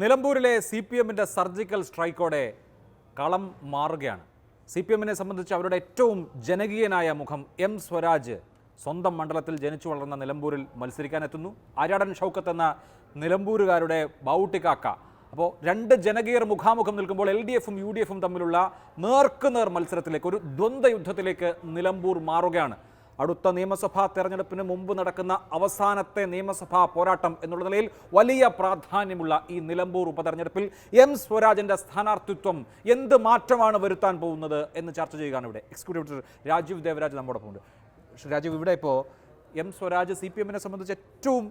നിലമ്പൂരിലെ C P എമ്മിന്റെ surgical സ്ട്രൈക്കോടെ കളം മാറുകയാണ്. സി പി എമ്മിനെ സംബന്ധിച്ച് അവരുടെ ഏറ്റവും ജനകീയനായ മുഖം എം സ്വരാജ് സ്വന്തം മണ്ഡലത്തിൽ ജനിച്ചു വളർന്ന നിലമ്പൂരിൽ മത്സരിക്കാനെത്തുന്നു. ആര്യാടൻ ഷൗക്കത്ത് എന്ന നിലമ്പൂരുകാരുടെ ബൗട്ടിക്കാക്ക അപ്പോൾ രണ്ട് ജനകീയർ മുഖാമുഖം നിൽക്കുമ്പോൾ എൽ ഡി എഫും യു ഡി എഫും തമ്മിലുള്ള നേർക്കുനേർ മത്സരത്തിലേക്ക് ഒരു ദ്വന്ദ്വ യുദ്ധത്തിലേക്ക് നിലമ്പൂർ മാറുകയാണ്. അടുത്ത നിയമസഭാ തെരഞ്ഞെടുപ്പിന് മുമ്പ് നടക്കുന്ന അവസാനത്തെ നിയമസഭാ പോരാട്ടം എന്നുള്ള നിലയിൽ വലിയ പ്രാധാന്യമുള്ള ഈ നിലമ്പൂർ ഉപതെരഞ്ഞെടുപ്പിൽ എം സ്വരാജിന്റെ സ്ഥാനാർത്ഥിത്വം എന്ത് മാറ്റമാണ് വരുത്താൻ പോകുന്നത് എന്ന് ചർച്ച ചെയ്യുകയാണ് ഇവിടെ. എക്സിക്യൂട്ടീവ് രാജീവ് ദേവരാജ് നമ്മുടെ ഉണ്ട്. ശ്രീ രാജീവ് ഇവിടെ ഇപ്പോൾ എം സ്വരാജ് സി പി എമ്മിനെ സംബന്ധിച്ച് ഏറ്റവും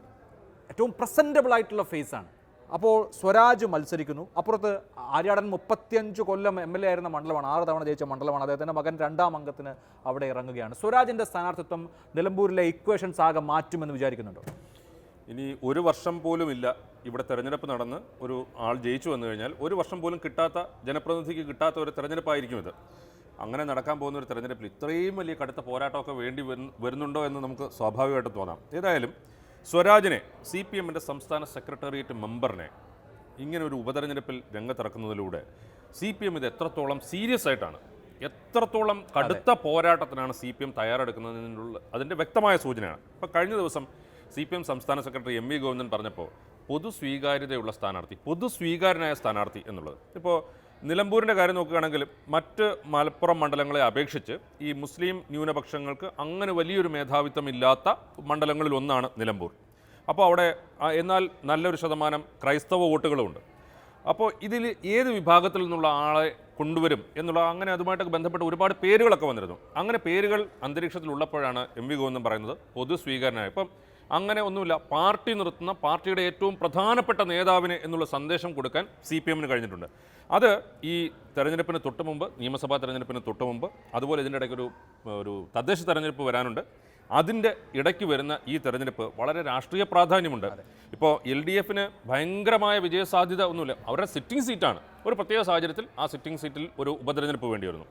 ഏറ്റവും പ്രസന്റബിൾ ആയിട്ടുള്ള ഫേസാണ് അപ്പോൾ സ്വരാജ് മത്സരിക്കുന്നു. അപ്പുറത്ത് ആര്യാടൻ മുപ്പത്തിയഞ്ച് കൊല്ലം എം എൽ എ ആയിരുന്ന മണ്ഡലമാണ് ആറ് തവണ ജയിച്ച മണ്ഡലമാണ്. അദ്ദേഹത്തിന്റെ മകൻ രണ്ടാം അംഗത്തിന് അവിടെ ഇറങ്ങുകയാണ്. സ്വരാജിന്റെ സ്ഥാനാർത്ഥിത്വം നിലമ്പൂരിലെ ഇക്വേഷൻസ് ആകെ മാറ്റുമെന്ന് വിചാരിക്കുന്നുണ്ടോ? ഇനി ഒരു വർഷം പോലും ഇല്ല ഇവിടെ തെരഞ്ഞെടുപ്പ് നടന്ന് ഒരു ആൾ ജയിച്ചു വന്നു കഴിഞ്ഞാൽ ഒരു വർഷം പോലും കിട്ടാത്ത ജനപ്രതിനിധിക്ക് കിട്ടാത്ത ഒരു തെരഞ്ഞെടുപ്പായിരിക്കും ഇത്. അങ്ങനെ നടക്കാൻ പോകുന്ന ഒരു തെരഞ്ഞെടുപ്പിൽ ഇത്രയും വലിയ കടുത്ത പോരാട്ടമൊക്കെ വേണ്ടി വരുന്നുണ്ടോ എന്ന് നമുക്ക് സ്വാഭാവികമായിട്ട് തോന്നാം. ഏതായാലും സ്വരാജിനെ സി പി എമ്മിന്റെ സംസ്ഥാന സെക്രട്ടേറിയറ്റ് മെമ്പറിനെ ഇങ്ങനെ ഒരു ഉപതെരഞ്ഞെടുപ്പിൽ രംഗത്തിറക്കുന്നതിലൂടെ സി പി എം ഇത് എത്രത്തോളം സീരിയസ് ആയിട്ടാണ് എത്രത്തോളം കടുത്ത പോരാട്ടത്തിനാണ് സി പി എം തയ്യാറെടുക്കുന്നതിനുള്ള അതിന്റെ വ്യക്തമായ സൂചനയാണ്. ഇപ്പോൾ കഴിഞ്ഞ ദിവസം സി പി എം സംസ്ഥാന സെക്രട്ടറി എം വി ഗോവിന്ദൻ പറഞ്ഞപ്പോൾ പൊതു സ്വീകാര്യതയുള്ള സ്ഥാനാർത്ഥി പൊതു സ്വീകാര്യനായ സ്ഥാനാർത്ഥി എന്നുള്ളത്. ഇപ്പോൾ നിലമ്പൂരിന്റെ കാര്യം നോക്കുകയാണെങ്കിൽ മറ്റ് മലപ്പുറം മണ്ഡലങ്ങളെ അപേക്ഷിച്ച് ഈ മുസ്ലിം ന്യൂനപക്ഷങ്ങൾക്ക് അങ്ങനെ വലിയൊരു മേധാവിത്വം ഇല്ലാത്ത മണ്ഡലങ്ങളിൽ ഒന്നാണ് നിലമ്പൂർ. അപ്പോൾ അവിടെ എന്നാൽ നല്ലൊരു ശതമാനം ക്രൈസ്തവ വോട്ടുകളുമുണ്ട് അപ്പോൾ ഇതിൽ ഏത് വിഭാഗത്തിൽ നിന്നുള്ള ആളെ കൊണ്ടുവരും എന്നുള്ള അങ്ങനെ അതുമായിട്ടൊക്കെ ബന്ധപ്പെട്ട് ഒരുപാട് പേരുകളൊക്കെ വന്നിരുന്നു. അങ്ങനെ പേരുകൾ അന്തരീക്ഷത്തിൽ ഉള്ളപ്പോഴാണ് എം വി ഗോവിന്ദൻ പറയുന്നത് പൊതു സ്വീകരണമായി. ഇപ്പം അങ്ങനെ ഒന്നുമില്ല. പാർട്ടി നിർത്തുന്ന പാർട്ടിയുടെ ഏറ്റവും പ്രധാനപ്പെട്ട നേതാവിന് എന്നുള്ള സന്ദേശം കൊടുക്കാൻ സി പി എമ്മിന് കഴിഞ്ഞിട്ടുണ്ട്. അത് ഈ തെരഞ്ഞെടുപ്പിന് തൊട്ട് മുമ്പ് നിയമസഭാ തെരഞ്ഞെടുപ്പിന് തൊട്ട് മുമ്പ് അതുപോലെ ഇതിന്റെ ഇടയ്ക്ക് ഒരു ഒരു തദ്ദേശ തെരഞ്ഞെടുപ്പ് വരാനുണ്ട്. അതിന്റെ ഇടയ്ക്ക് വരുന്ന ഈ തെരഞ്ഞെടുപ്പ് വളരെ രാഷ്ട്രീയ പ്രാധാന്യമുണ്ട്. ഇപ്പോൾ എൽ ഡി എഫിന് ഭയങ്കരമായ വിജയസാധ്യത ഒന്നുമില്ല. അവരുടെ സിറ്റിംഗ് സീറ്റാണ്. ഒരു പ്രത്യേക സാഹചര്യത്തിൽ ആ സിറ്റിംഗ് സീറ്റിൽ ഒരു ഉപതെരഞ്ഞെടുപ്പ് വേണ്ടി വരുന്നു.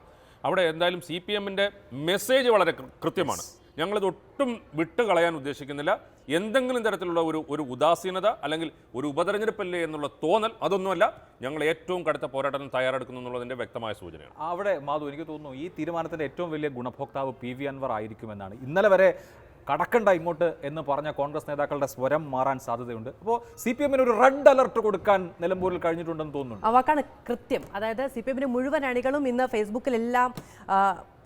അവിടെ എന്തായാലും സി പി എമ്മിന്റെ മെസ്സേജ് വളരെ കൃത്യമാണ്. ഞങ്ങളിത് ഒട്ടും വിട്ട് കളയാൻ ഉദ്ദേശിക്കുന്നില്ല. എന്തെങ്കിലും തരത്തിലുള്ള ഒരു ഒരു ഉദാസീനത അല്ലെങ്കിൽ ഒരു ഉപതെരഞ്ഞെടുപ്പല്ലേ എന്നുള്ള തോന്നൽ അതൊന്നുമല്ല. ഞങ്ങൾ ഏറ്റവും കടുത്ത പോരാട്ടത്തിന് തയ്യാറെടുക്കുന്നു എന്നുള്ളതിന്റെ വ്യക്തമായ സൂചനയാണ്. അവിടെ മാധു എനിക്ക് തോന്നുന്നു ഈ തീരുമാനത്തിന്റെ ഏറ്റവും വലിയ ഗുണഭോക്താവ് പി വി അൻവർ ആയിരിക്കുമെന്നാണ്. ഇന്നലെ വരെ കടക്കണ്ട ഇങ്ങോട്ട് എന്ന് പറഞ്ഞ കോൺഗ്രസ് നേതാക്കളുടെ സ്വരം മാറാൻ സാധ്യതയുണ്ട്. അപ്പോൾ സി പി എമ്മിന് ഒരു റെഡ് അലർട്ട് കൊടുക്കാൻ നിലമ്പൂരിൽ കഴിഞ്ഞിട്ടുണ്ടെന്ന് തോന്നുന്നു വാക്കാണ് കൃത്യം. അതായത് സി പി എമ്മിന്റെ മുഴുവൻ അണികളും ഇന്ന് ഫേസ്ബുക്കിലെല്ലാം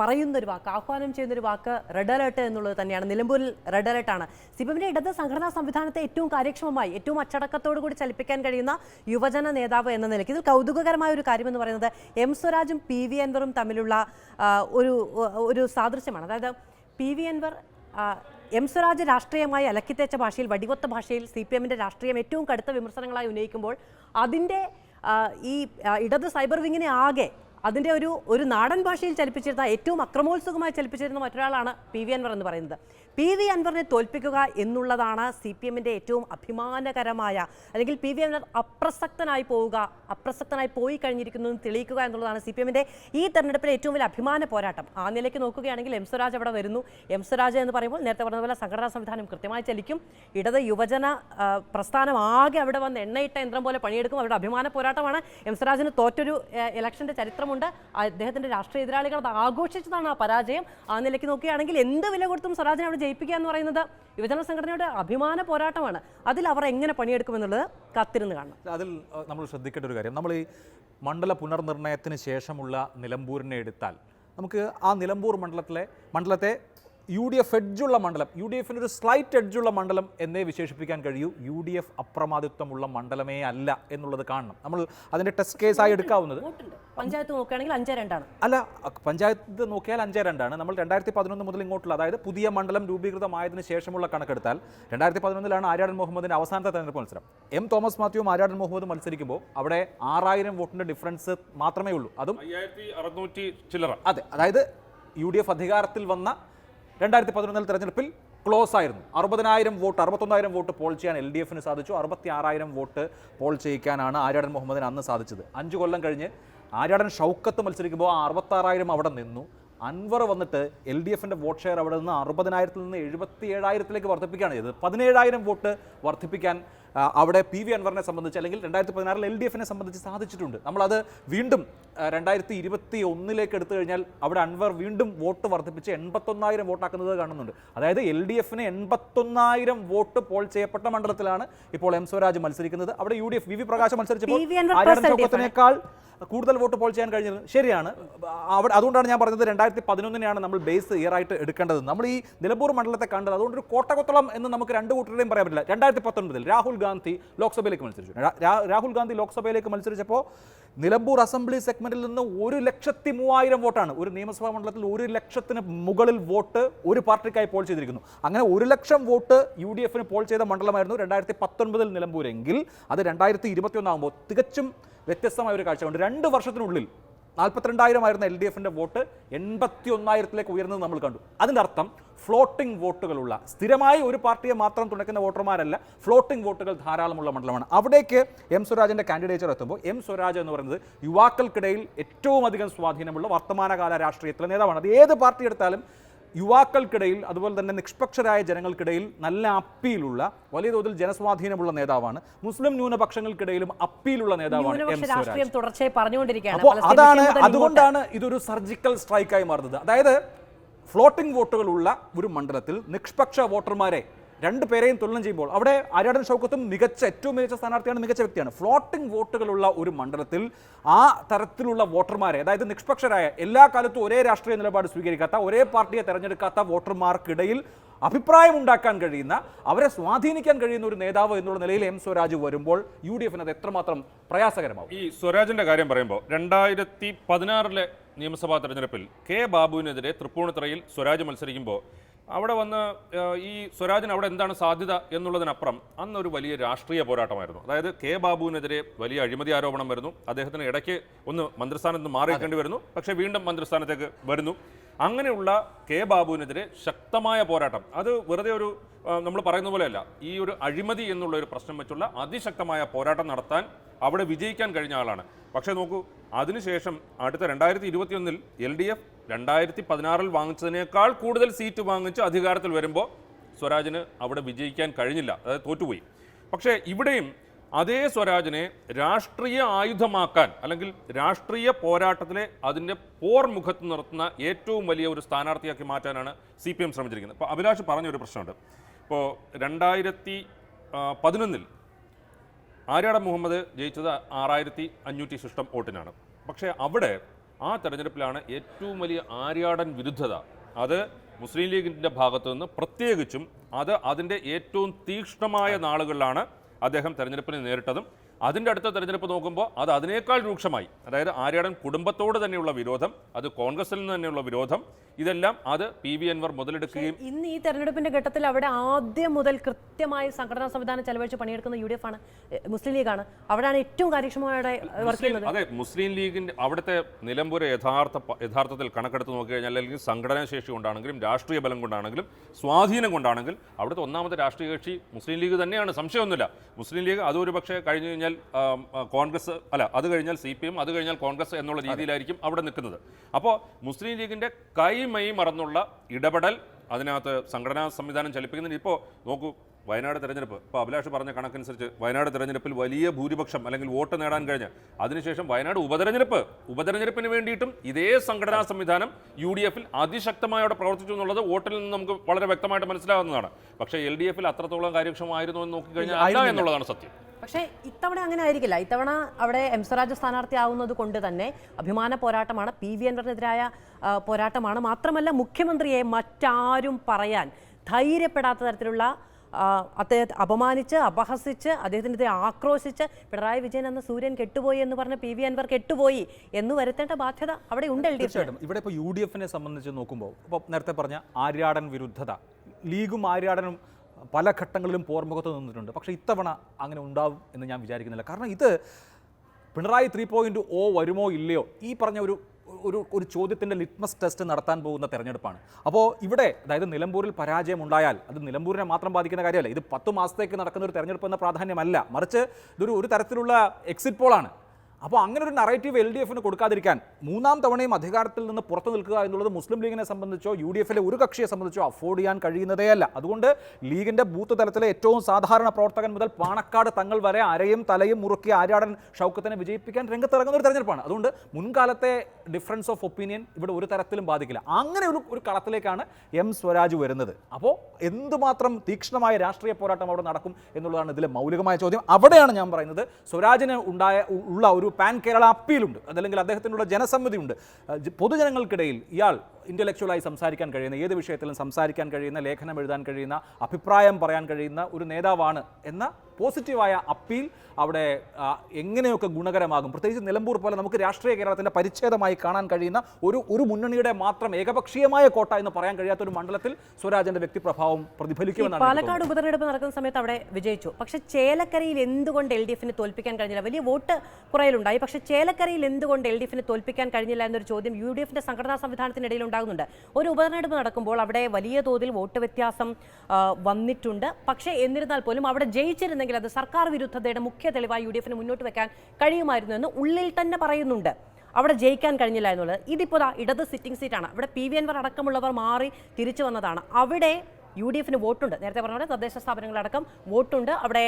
പറയുന്നൊരു വാക്ക് ആഹ്വാനം ചെയ്യുന്ന ഒരു വാക്ക് റെഡ് അലേർട്ട് എന്നുള്ളത് തന്നെയാണ്. നിലമ്പൂരിൽ റെഡ് അലേർട്ടാണ് സി പി എമ്മിന്റെ ഇടത് സംഘടനാ സംവിധാനത്തെ ഏറ്റവും കാര്യക്ഷമമായി ഏറ്റവും അച്ചടക്കത്തോടു കൂടി ചലിപ്പിക്കാൻ കഴിയുന്ന യുവജന നേതാവ് എന്ന നിലയ്ക്ക് ഇത് കൗതുകകരമായ ഒരു കാര്യമെന്ന് പറയുന്നത് എം സ്വരാജും പി വി അൻവറും തമ്മിലുള്ള ഒരു ഒരു സാദൃശ്യമാണ്. അതായത് P V Anvar M Swaraj രാഷ്ട്രീയമായി അലക്കിത്തേച്ച ഭാഷയിൽ വടികൊത്ത ഭാഷയിൽ സി പി എമ്മിന്റെ രാഷ്ട്രീയം ഏറ്റവും കടുത്ത വിമർശനങ്ങളായി ഉന്നയിക്കുമ്പോൾ അതിന്റെ ഈ ഇടത് സൈബർ വിങ്ങിനെ ആകെ അതിന്റെ ഒരു ഒരു നാടൻ ഭാഷയിൽ ചലിപ്പിച്ചിരുന്ന ഏറ്റവും അക്രമോത്സുകമായി ചലിപ്പിച്ചിരുന്ന മറ്റൊരാളാണ് പി വി അൻവർ എന്ന് പറയുന്നത്. പി വി അൻവറിനെ തോൽപ്പിക്കുക എന്നുള്ളതാണ് സി പി എമ്മിന്റെ ഏറ്റവും അഭിമാനകരമായ അല്ലെങ്കിൽ പി വി അൻവർ അപ്രസക്തനായി പോവുക അപ്രസക്തനായി പോയി കഴിഞ്ഞിരിക്കുന്നു തെളിയിക്കുക എന്നുള്ളതാണ് സി പി എമ്മിന്റെ ഈ തെരഞ്ഞെടുപ്പിലെ ഏറ്റവും വലിയ അഭിമാന പോരാട്ടം. ആ നിലയ്ക്ക് നോക്കുകയാണെങ്കിൽ എം സ്വരാജ് അവിടെ വരുന്നു. എം സ്വരാജ് എന്ന് പറയുമ്പോൾ നേരത്തെ പറഞ്ഞ പോലെ സംഘടനാ സംവിധാനം കൃത്യമായി ചലിക്കും. ഇടത് യുവജന പ്രസ്ഥാനം ആകെ അവിടെ വന്ന് എണ്ണയിട്ട യന്ത്രം പോലെ പണിയെടുക്കും. അവരുടെ അഭിമാന പോരാട്ടമാണ്. എം സ്വരാജിന് തോറ്റൊരു ഇലക്ഷന്റെ ചരിത്രമുണ്ട്. അദ്ദേഹത്തിന്റെ രാഷ്ട്രീയ എതിരാളികൾ അത് ആഘോഷിച്ചതാണ് ആ പരാജയം. ആ നിലയ്ക്ക് നോക്കുകയാണെങ്കിൽ എന്ത് വില കൊടുത്തും സ്വരാജിനെ അവിടെ ജയിപ്പിക്കുക എന്ന് പറയുന്നത് യുവജന സംഘടനയുടെ അഭിമാന പോരാട്ടമാണ്. അതിൽ അവർ എങ്ങനെ പണിയെടുക്കുമെന്നുള്ളത് കാത്തിരുന്ന് കാണണം. അതിൽ നമ്മൾ ശ്രദ്ധിക്കേണ്ട ഒരു കാര്യം. നമ്മൾ ഈ മണ്ഡല പുനർനിർണയത്തിന് ശേഷമുള്ള നിലമ്പൂരിനെ എടുത്താൽ നമുക്ക് ആ നിലമ്പൂർ മണ്ഡലത്തിലെ മണ്ഡലത്തെ യു ഡി എഫ് എഡ്ജുള്ള മണ്ഡലം യു ഡി എഫിന് ഒരു സ്ലൈറ്റ് എഡ്ജുള്ള മണ്ഡലം എന്നേ വിശേഷിപ്പിക്കാൻ കഴിയൂ. യു ഡി എഫ് അപ്രമാദിത്വമുള്ള മണ്ഡലമേ അല്ല എന്നുള്ളത് കാണണം. നമ്മൾ അതിന്റെ ടെസ്റ്റ് കേസായി എടുക്കാവുന്നത്. പഞ്ചായത്ത് നോക്കുകയാണെങ്കിൽ അഞ്ച് രണ്ടാണ്. അല്ല പഞ്ചായത്ത് നോക്കിയാൽ അഞ്ചേ രണ്ടാണ്. നമ്മൾ രണ്ടായിരത്തി പതിനൊന്ന് മുതൽ ഇങ്ങോട്ടുള്ള അതായത് പുതിയ മണ്ഡലം രൂപീകൃതമായതിന് ശേഷമുള്ള കണക്കെടുത്താൽ രണ്ടായിരത്തി പതിനൊന്നിലാണ് ആര്യാടൻ മുഹമ്മദിന്റെ അവസാനത്തെ തെരഞ്ഞെടുപ്പ് മത്സരം. എം തോമസ് മാത്യുവും ആര്യാടൻ മുഹമ്മദും മത്സരിക്കുമ്പോൾ അവിടെ ആറായിരം വോട്ടിന്റെ ഡിഫറൻസ് മാത്രമേ ഉള്ളൂ. അതും അയ്യായിരത്തി അറുന്നൂറ്റി ചില്ലറ. അതെ അതായത് യു ഡി എഫ് അധികാരത്തിൽ വന്ന രണ്ടായിരത്തി പതിനൊന്നിൽ തെരഞ്ഞെടുപ്പിൽ ക്ലോസ് ആയിരുന്നു. അറുപതിനായിരം വോട്ട് അറുപത്തൊന്നായിരം വോട്ട് പോൾ ചെയ്യാൻ എൽ ഡി എഫിന് സാധിച്ചു. അറുപത്തി ആറായിരം വോട്ട് പോൾ ചെയ്യിക്കാനാണ് ആര്യാടൻ മുഹമ്മദിന് അന്ന് സാധിച്ചത്. അഞ്ച് കൊല്ലം കഴിഞ്ഞ് ആര്യാടൻ ഷൗക്കത്ത് മത്സരിക്കുമ്പോൾ ആ അറുപത്താറായിരം അവിടെ നിന്നു. അൻവർ വന്നിട്ട് എൽ ഡി എഫിന്റെ വോട്ട് ഷെയർ അവിടെ നിന്ന് അറുപതിനായിരത്തിൽ നിന്ന് എഴുപത്തി ഏഴായിരത്തിലേക്ക് വർദ്ധിപ്പിക്കുകയാണ് ചെയ്തത്. പതിനേഴായിരം വോട്ട് വർദ്ധിപ്പിക്കാൻ അവിടെ പി വി അൻവറിനെ സംബന്ധിച്ച് അല്ലെങ്കിൽ രണ്ടായിരത്തി പതിനാറിൽ എൽ ഡി എഫിനെ സംബന്ധിച്ച് സാധിച്ചിട്ടുണ്ട്. നമ്മളത് വീണ്ടും രണ്ടായിരത്തി ഇരുപത്തി ഒന്നിലേക്ക് എടുത്തു കഴിഞ്ഞാൽ അവിടെ അൻവർ വീണ്ടും വോട്ട് വർദ്ധിപ്പിച്ച് എൺപത്തൊന്നായിരം വോട്ടാക്കുന്നത് കാണുന്നുണ്ട്. അതായത് എൽ ഡി എഫിന് എൺപത്തൊന്നായിരം വോട്ട് പോൾ ചെയ്യപ്പെട്ട മണ്ഡലത്തിലാണ് ഇപ്പോൾ എം സ്വരാജ് മത്സരിക്കുന്നത്. അവിടെ U D F V V Prakash മത്സരിച്ചപ്പോൾ കൂടുതൽ വോട്ട് പോൾ ചെയ്യാൻ കഴിഞ്ഞത് ശരിയാണ്. അവിടെ അതുകൊണ്ടാണ് ഞാൻ പറഞ്ഞത് രണ്ടായിരത്തി പതിനൊന്നിനെയാണ് നമ്മൾ ബേസ് ഇയർ ആയിട്ട് എടുക്കേണ്ടത്. നമ്മൾ ഈ നിലമ്പൂർ മണ്ഡലത്തെ കണ്ടത്. അതുകൊണ്ട് ഒരു കോട്ടകൊത്തളം എന്ന് നമുക്ക് രണ്ട് കൂട്ടരുടെയും പറയാൻ പറ്റില്ല. രണ്ടായിരത്തി പത്തൊൻപതിൽ രാഹുൽ ഗാന്ധി ലോക്സഭയിലേക്ക് മത്സരിച്ചു. രാഹുൽ ഗാന്ധി ലോക്സഭയിലേക്ക് മത്സരിച്ചപ്പോൾ നിലമ്പൂർ അസംബ്ലി സെഗ്മെന്റിൽ നിന്ന് ഒരു ലക്ഷത്തി മൂവായിരം വോട്ടാണ്. ഒരു നിയമസഭാ മണ്ഡലത്തിൽ ഒരു ലക്ഷത്തിന് മുകളിൽ വോട്ട് ഒരു പാർട്ടിക്കായി പോൾ ചെയ്തിരിക്കുന്നു. അങ്ങനെ ഒരു ലക്ഷം വോട്ട് യു ഡി എഫിന് പോൾ ചെയ്ത മണ്ഡലമായിരുന്നു രണ്ടായിരത്തി പത്തൊൻപതിൽ നിലമ്പൂരെങ്കിൽ അത് രണ്ടായിരത്തി ഇരുപത്തിയൊന്നാകുമ്പോൾ തികച്ചും വ്യത്യസ്തമായ ഒരു കാഴ്ച കൊണ്ട്. രണ്ട് വർഷത്തിനുള്ളിൽ നാൽപ്പത്തിരണ്ടായിരമായിരുന്ന എൽ ഡി എഫിന്റെ വോട്ട് എൺപത്തി ഒന്നായിരത്തിലേക്ക് ഉയർന്നത് നമ്മൾ കണ്ടു. അതിന്റെ അർത്ഥം ഫ്ലോട്ടിംഗ് വോട്ടുകളുള്ള സ്ഥിരമായി ഒരു പാർട്ടിയെ മാത്രം തുണയ്ക്കുന്ന വോട്ടർമാരല്ല ഫ്ലോട്ടിംഗ് വോട്ടുകൾ ധാരാളമുള്ള മണ്ഡലമാണ്. അവിടേക്ക് എം സ്വരാജിന്റെ കാൻഡിഡേച്ചർ എത്തുമ്പോൾ എം സ്വരാജ് എന്ന് പറയുന്നത് യുവാക്കൾക്കിടയിൽ ഏറ്റവും അധികം സ്വാധീനമുള്ള വർത്തമാനകാല രാഷ്ട്രീയത്തിലെ നേതാവാണ്. അത് ഏത് പാർട്ടി എടുത്താലും യുവാക്കൾക്കിടയിൽ അതുപോലെ തന്നെ നിഷ്പക്ഷരായ ജനങ്ങൾക്കിടയിൽ നല്ല അപ്പീലുള്ള വലിയ തോതിൽ ജനസ്വാധീനമുള്ള നേതാവാണ്. മുസ്ലിം ന്യൂനപക്ഷങ്ങൾക്കിടയിലും അപ്പീലുള്ള നേതാവാണ് അപ്പോൾ അതാണ്. അതുകൊണ്ടാണ് ഇതൊരു സർജിക്കൽ സ്ട്രൈക്കായി മാറുന്നത്. അതായത് ഫ്ലോട്ടിംഗ് വോട്ടുകളുള്ള ഒരു മണ്ഡലത്തിൽ നിഷ്പക്ഷ വോട്ടർമാരെ രണ്ട് പേരെയും തുലനം ചെയ്യുമ്പോൾ അവിടെ ആര്യാടൻ ഷൗക്കത്തും മികച്ച ഏറ്റവും മികച്ച സ്ഥാനാർത്ഥിയാണ് മികച്ച വ്യക്തിയാണ്. ഫ്ലോട്ടിംഗ് വോട്ടുകളുള്ള ഒരു മണ്ഡലത്തിൽ ആ തരത്തിലുള്ള വോട്ടർമാരെ അതായത് നിഷ്പക്ഷരായ എല്ലാ കാലത്തും ഒരേ രാഷ്ട്രീയ നിലപാട് സ്വീകരിക്കാത്ത ഒരേ പാർട്ടിയെ തെരഞ്ഞെടുക്കാത്ത വോട്ടർമാർക്കിടയിൽ അഭിപ്രായം ഉണ്ടാക്കാൻ കഴിയുന്ന അവരെ സ്വാധീനിക്കാൻ കഴിയുന്ന ഒരു നേതാവ് എന്നുള്ള നിലയിൽ എം സ്വരാജ് വരുമ്പോൾ യു ഡി എഫിന് അത് എത്രമാത്രം പ്രയാസകരമാകും ഈ സ്വരാജിന്റെ കാര്യം പറയുമ്പോൾ രണ്ടായിരത്തി പതിനാറിലെ നിയമസഭാ തെരഞ്ഞെടുപ്പിൽ കെ ബാബുവിനെതിരെ തൃപ്പൂണിത്തറയിൽ സ്വരാജ് മത്സരിക്കുമ്പോൾ അവിടെ വന്ന് ഈ സ്വരാജിന് അവിടെ എന്താണ് സാധ്യത എന്നുള്ളതിനപ്പുറം അന്നൊരു വലിയ രാഷ്ട്രീയ പോരാട്ടമായിരുന്നു. അതായത് കെ ബാബുവിനെതിരെ വലിയ അഴിമതി ആരോപണം വരുന്നു. അദ്ദേഹത്തിന് ഇടയ്ക്ക് ഒന്ന് മന്ത്രിസ്ഥാനത്ത് നിന്ന് വരുന്നു. പക്ഷേ വീണ്ടും മന്ത്രിസ്ഥാനത്തേക്ക് വരുന്നു. അങ്ങനെയുള്ള കെ ബാബുവിനെതിരെ ശക്തമായ പോരാട്ടം. അത് വെറുതെ ഒരു നമ്മൾ പറയുന്ന പോലെയല്ല. ഈ ഒരു അഴിമതി എന്നുള്ള ഒരു പ്രശ്നം വെച്ചുള്ള അതിശക്തമായ പോരാട്ടം നടത്താൻ അവിടെ വിജയിക്കാൻ കഴിഞ്ഞ ആളാണ്. പക്ഷേ നോക്കൂ അതിനുശേഷം അടുത്ത രണ്ടായിരത്തി ഇരുപത്തിയൊന്നിൽ എൽ ഡി എഫ് രണ്ടായിരത്തി പതിനാറിൽ വാങ്ങിച്ചതിനേക്കാൾ കൂടുതൽ സീറ്റ് വാങ്ങിച്ച് അധികാരത്തിൽ വരുമ്പോൾ സ്വരാജിന് അവിടെ വിജയിക്കാൻ കഴിഞ്ഞില്ല. അതായത് തോറ്റുപോയി. പക്ഷേ ഇവിടെയും അതേ സ്വരാജിനെ രാഷ്ട്രീയ ആയുധമാക്കാൻ അല്ലെങ്കിൽ രാഷ്ട്രീയ പോരാട്ടത്തിലെ അതിന്റെ പോർമുഖത്ത് നിർത്തുന്ന ഏറ്റവും വലിയ ഒരു സ്ഥാനാർത്ഥിയാക്കി മാറ്റാനാണ് സി പി എം ശ്രമിച്ചിരിക്കുന്നത്. ഇപ്പോൾ അഭിലാഷ് പറഞ്ഞൊരു പ്രശ്നമുണ്ട്. ഇപ്പോൾ രണ്ടായിരത്തി പതിനൊന്നിൽ ആര്യാടൻ മുഹമ്മദ് ജയിച്ചത് ആറായിരത്തി അഞ്ഞൂറ്റി ശിഷ്ടം വോട്ടിനാണ്. പക്ഷേ അവിടെ ആ തെരഞ്ഞെടുപ്പിലാണ് ഏറ്റവും വലിയ ആര്യാടൻ വിരുദ്ധത. അത് മുസ്ലിം ലീഗിന്റെ ഭാഗത്തു നിന്ന് പ്രത്യേകിച്ചും അത് അതിന്റെ ഏറ്റവും തീക്ഷ്ണമായ നാളുകളിലാണ് അദ്ദേഹം തെരഞ്ഞെടുപ്പിനെ നേരിട്ടതും. അതിന്റെ അടുത്ത തെരഞ്ഞെടുപ്പ് നോക്കുമ്പോൾ അത് അതിനേക്കാൾ രൂക്ഷമായി. അതായത് ആര്യാടൻ കുടുംബത്തോട് തന്നെയുള്ള വിരോധം അത് കോൺഗ്രസിൽ നിന്ന് തന്നെയുള്ള വിരോധം ഇതെല്ലാം അത് പി വി അൻവർ മുതലെടുക്കുകയും ഇന്ന് ഈ തെരഞ്ഞെടുപ്പിന്റെ ഘട്ടത്തിൽ അവിടെ ആദ്യം മുതൽ കൃത്യമായി സംഘടനാ സംവിധാനം ചെലവഴിച്ച് പണിയെടുക്കുന്ന യു ഡി എഫ് ആണ് മുസ്ലിം ലീഗാണ് അവിടെയാണ് ഏറ്റവും കാര്യക്ഷമമായിട്ട് വർക്ക് ചെയ്യുന്നത്. അതെ മുസ്ലിം ലീഗിന്റെ അവിടുത്തെ നിലമ്പൂര് യഥാർത്ഥ യഥാർത്ഥത്തിൽ കണക്കെടുത്ത് നോക്കി കഴിഞ്ഞാൽ അല്ലെങ്കിൽ സംഘടനാ ശേഷി കൊണ്ടാണെങ്കിലും രാഷ്ട്രീയ ബലം കൊണ്ടാണെങ്കിലും സ്വാധീനം കൊണ്ടാണെങ്കിൽ അവിടുത്തെ ഒന്നാമത്തെ രാഷ്ട്രീയ കക്ഷി മുസ്ലിം ലീഗ് തന്നെയാണ്. സംശയമൊന്നുമില്ല. മുസ്ലിം ലീഗ് അതൊരു പക്ഷേ കഴിഞ്ഞു കഴിഞ്ഞാൽ ആ, കോൺഗ്രസ് അല്ല അത് കഴിഞ്ഞാൽ സി പി എം അത് കഴിഞ്ഞാൽ കോൺഗ്രസ് എന്നുള്ള രീതിയിലായിരിക്കും അവിടെ നിൽക്കുന്നത്. അപ്പോൾ മുസ്ലിം ലീഗിന്റെ കൈമൈ മറന്നുള്ള ഇടപെടൽ അതിനകത്ത് സംഘടനാ സംവിധാനം ചലിപ്പിക്കുന്നതിന് ഇപ്പോൾ നോക്കൂ വയനാട് തെരഞ്ഞെടുപ്പ്. ഇപ്പോൾ അഭിലാഷ് പറഞ്ഞ കണക്കനുസരിച്ച് വയനാട് തെരഞ്ഞെടുപ്പിൽ വലിയ ഭൂരിപക്ഷം അല്ലെങ്കിൽ വോട്ട് നേടാൻ കഴിഞ്ഞ് അതിനുശേഷം വയനാട് ഉപതെരഞ്ഞെടുപ്പ്. ഉപതെരഞ്ഞെടുപ്പിന് വേണ്ടിയിട്ടും ഇതേ സംഘടനാ സംവിധാനം യു ഡി എഫിൽ അതിശക്തമായി അവിടെ പ്രവർത്തിച്ചു എന്നുള്ളത് വോട്ടിൽ നിന്ന് നമുക്ക് വളരെ വ്യക്തമായിട്ട് മനസ്സിലാവുന്നതാണ്. പക്ഷേ എൽ ഡി എഫിൽ അത്രത്തോളം കാര്യക്ഷമമായിരുന്നു എന്ന് നോക്കിക്കഴിഞ്ഞാൽ അല്ല. എന്നുള്ളതാണ് സത്യം. പക്ഷേ ഇത്തവണ അങ്ങനെ ആയിരിക്കില്ല. ഇത്തവണ അവിടെ എം സ്വരാജ് സ്ഥാനാർത്ഥിയാവുന്നത് കൊണ്ട് തന്നെ അഭിമാന പോരാട്ടമാണ് പി വി എൻഡറിനെതിരായ പോരാട്ടമാണ്. മാത്രമല്ല മുഖ്യമന്ത്രിയെ മറ്റാരും പറയാൻ ധൈര്യപ്പെടാത്ത തരത്തിലുള്ള അദ്ദേഹത്തെ അപമാനിച്ച് അപഹസിച്ച് അദ്ദേഹത്തിനെതിരെ ആക്രോശിച്ച് പിണറായി വിജയൻ എന്ന സൂര്യൻ കെട്ടുപോയി എന്ന് പറഞ്ഞ പി വി അൻവർ കെട്ടുപോയി എന്ന് വരുത്തേണ്ട ബാധ്യത അവിടെ ഉണ്ട് എൽ ഡി എഫ് ഇവിടെ ഇപ്പോൾ യു ഡി എഫിനെ സംബന്ധിച്ച് നോക്കുമ്പോൾ ഇപ്പോൾ നേരത്തെ പറഞ്ഞ ആര്യാടൻ വിരുദ്ധത ലീഗും ആര്യാടനും പല ഘട്ടങ്ങളിലും പോർമുഖത്ത് നിന്നിട്ടുണ്ട്. പക്ഷേ ഇത്തവണ അങ്ങനെ ഉണ്ടാവും എന്ന് ഞാൻ വിചാരിക്കുന്നില്ല. കാരണം ഇത് പിണറായി ത്രീ പോയിന്റ് ഓ വരുമോ ഇല്ലയോ ഈ പറഞ്ഞ ഒരു ഒരു ഒരു ചോദ്യത്തിന്റെ ലിറ്റ്മസ് ടെസ്റ്റ് നടത്താൻ പോകുന്ന തെരഞ്ഞെടുപ്പാണ്. അപ്പോൾ ഇവിടെ അതായത് നിലമ്പൂരിൽ പരാജയം ഉണ്ടായാൽ അത് നിലമ്പൂരിനെ മാത്രം ബാധിക്കുന്ന കാര്യമല്ല. ഇത് പത്ത് മാസത്തേക്ക് നടക്കുന്ന ഒരു തെരഞ്ഞെടുപ്പ് എന്ന പ്രാധാന്യമല്ല. മറിച്ച് ഇതൊരു ഒരു തരത്തിലുള്ള എക്സിറ്റ് പോളാണ് അപ്പോൾ അങ്ങനെ ഒരു നറേറ്റീവ് എൽ ഡി എഫിന് കൊടുക്കാതിരിക്കാൻ മൂന്നാം തവണയും അധികാരത്തിൽ നിന്ന് പുറത്തു നിൽക്കുക എന്നുള്ളത് മുസ്ലിം ലീഗിനെ സംബന്ധിച്ചോ യു ഡി എഫിലെ ഒരു കക്ഷിയെ സംബന്ധിച്ചോ അഫോർഡ് ചെയ്യാൻ കഴിയുന്നതേയല്ല അതുകൊണ്ട് ലീഗിന്റെ ബൂത്ത് തലത്തിലെ ഏറ്റവും സാധാരണ പ്രവർത്തകൻ മുതൽ പാണക്കാട് തങ്ങൾ വരെ അരയും തലയും മുറുക്കി ആര്യാടൻ ഷൗക്കത്തിനെ വിജയിപ്പിക്കാൻ രംഗത്തിറങ്ങുന്ന ഒരു തെരഞ്ഞെടുപ്പാണ്. അതുകൊണ്ട് മുൻകാലത്തെ ഡിഫറൻസ് ഓഫ് ഒപ്പീനിയൻ ഇവിടെ ഒരു തരത്തിലും ബാധിക്കില്ല. അങ്ങനെ ഒരു ഒരു കളത്തിലേക്കാണ് എം സ്വരാജ് വരുന്നത്. അപ്പോൾ എന്തുമാത്രം തീക്ഷ്ണമായ രാഷ്ട്രീയ പോരാട്ടം അവിടെ നടക്കും എന്നുള്ളതാണ് ഇതിലെ മൗലികമായ ചോദ്യം. അവിടെയാണ് ഞാൻ പറയുന്നത് സ്വരാജിന് ഉണ്ടായ ഉള്ള ഒരു പാൻ കേരള അപ്പീലുണ്ട്. അതല്ലെങ്കിൽ അദ്ദേഹത്തിനുള്ള ജനസമ്മതിയുണ്ട്. പൊതുജനങ്ങൾക്കിടയിൽ ഇയാൾ ഇന്റലക്ച്വലായി സംസാരിക്കാൻ കഴിയുന്ന ഏത് വിഷയത്തിലും സംസാരിക്കാൻ കഴിയുന്ന ലേഖനം എഴുതാൻ കഴിയുന്ന അഭിപ്രായം പറയാൻ കഴിയുന്ന ഒരു നേതാവാണ് എന്ന പോസിറ്റീവായ അപ്പീൽ അവിടെ എങ്ങനെയൊക്കെ ഗുണകരമാകും. പ്രത്യേകിച്ച് നിലമ്പൂർ പോലെ നമുക്ക് രാഷ്ട്രീയ കേരളത്തിന്റെ പരിച്ഛേദമായി കാണാൻ കഴിയുന്ന ഒരു ഒരു മുന്നണിയുടെ മാത്രം ഏകപക്ഷീയമായ കോട്ട എന്ന് പറയാൻ കഴിയാത്ത ഒരു മണ്ഡലത്തിൽ സ്വരാജന്റെ വ്യക്തിപ്രഭാവം പ്രതിഫലിക്കുമെന്നാണ് പാലക്കാട് ഉപതെരഞ്ഞെടുപ്പ് നടക്കുന്ന സമയത്ത് അവിടെ വിജയിച്ചു. പക്ഷേ ചേലക്കരയിൽ എന്തുകൊണ്ട് എൽ ഡി എഫിന് തോൽപ്പിക്കാൻ കഴിഞ്ഞില്ല? വലിയ വോട്ട് കുറയലുണ്ടായി പക്ഷെ ചേലക്കരയിൽ എന്തുകൊണ്ട് എൽ ഡി എഫിനെ തോൽപ്പിക്കാൻ കഴിഞ്ഞില്ല എന്നൊരു ചോദ്യം യു ഡി എഫിന്റെ സംഘടനാ സംവിധാനത്തിനിടയിൽ ഉണ്ടാകുന്നുണ്ട്. ഒരു ഉപതെരഞ്ഞെടുപ്പ് നടക്കുമ്പോൾ അവിടെ വലിയ തോതിൽ വോട്ട് വ്യത്യാസം വന്നിട്ടുണ്ട്. പക്ഷേ എന്നിരുന്നാൽ പോലും അവിടെ ജയിച്ചിരുന്നെങ്കിൽ അത് സർക്കാർ വിരുദ്ധതയുടെ മുഖ്യ തെളിവായി യു ഡി എഫിന് മുന്നോട്ട് വെക്കാൻ കഴിയുമായിരുന്നു എന്ന് ഉള്ളിൽ തന്നെ പറയുന്നുണ്ട്. അവിടെ ജയിക്കാൻ കഴിഞ്ഞില്ല എന്നുള്ളത്. ഇതിപ്പോൾ ഇടത് സിറ്റിംഗ് സീറ്റാണ്. അവിടെ പി വി എൻവർ അടക്കമുള്ളവർ മാറി തിരിച്ചു വന്നതാണ്. അവിടെ യു ഡി എഫിന് വോട്ടുണ്ട്. നേരത്തെ പറഞ്ഞ പോലെ തദ്ദേശ സ്ഥാപനങ്ങളടക്കം വോട്ടുണ്ട്. അവിടെ